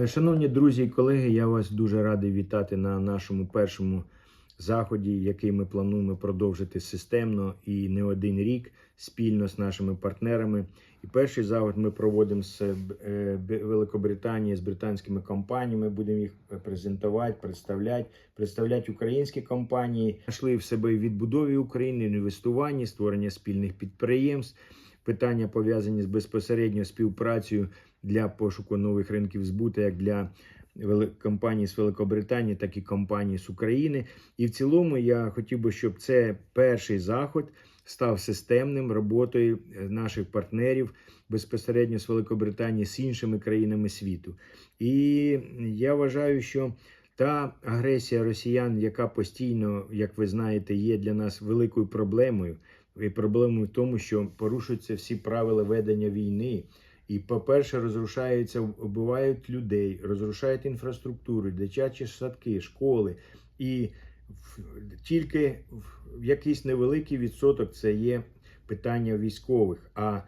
Е, Шановні друзі і колеги, я вас дуже радий вітати на нашому першому заході, який ми плануємо продовжити системно і не один рік спільно з нашими партнерами. І перший заход ми проводимо з е, Великобританії, з британськими компаніями. Будемо їх презентувати, представляти, представляти українські компанії. Знайшли в себе відбудові України, інвестуванні, створення спільних підприємств. Питання пов'язані з безпосередньо співпрацею для пошуку нових ринків збуту, як для компаній з Великобританії, так і компаній з України. І в цілому я хотів би, щоб це перший заход став системним роботою е, наших партнерів безпосередньо з Великобританії з іншими країнами світу. І я вважаю, що та агресія росіян, яка постійно, як ви знаєте, є для нас великою проблемою. І проблемою в тому, що порушуються всі правила ведення війни. І, по-перше, розрушаються, вбивають людей, розрушають інфраструктуру, дитячі садки, школи. І тільки в якийсь невеликий відсоток це є питання військових. А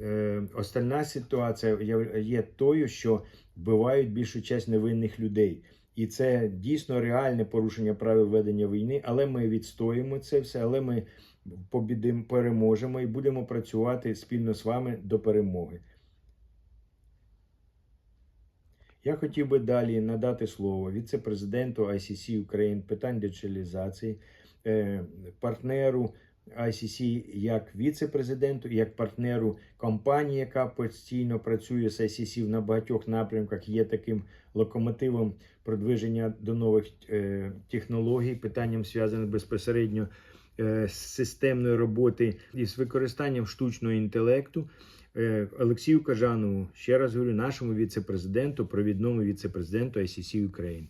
е, остальна ситуація є тою, що вбивають більшу часть невинних людей. І це дійсно реальне порушення правил ведення війни, але ми відстоїмо це все, але ми побідимо, переможемо і будемо працювати спільно з вами до перемоги. Я хотів би далі надати слово віце-президенту ICC Україн питань децентралізації, е, партнеру ICC як віце-президенту, як партнеру компанії, яка постійно працює з ICC на багатьох напрямках, є таким локомотивом продвиження до нових е, технологій, питанням зв'язаним безпосередньо системної роботи і з використанням штучного інтелекту. Е, Олексію Кажанову, ще раз говорю, нашому віце-президенту, провідному віце-президенту ICC Ukraine.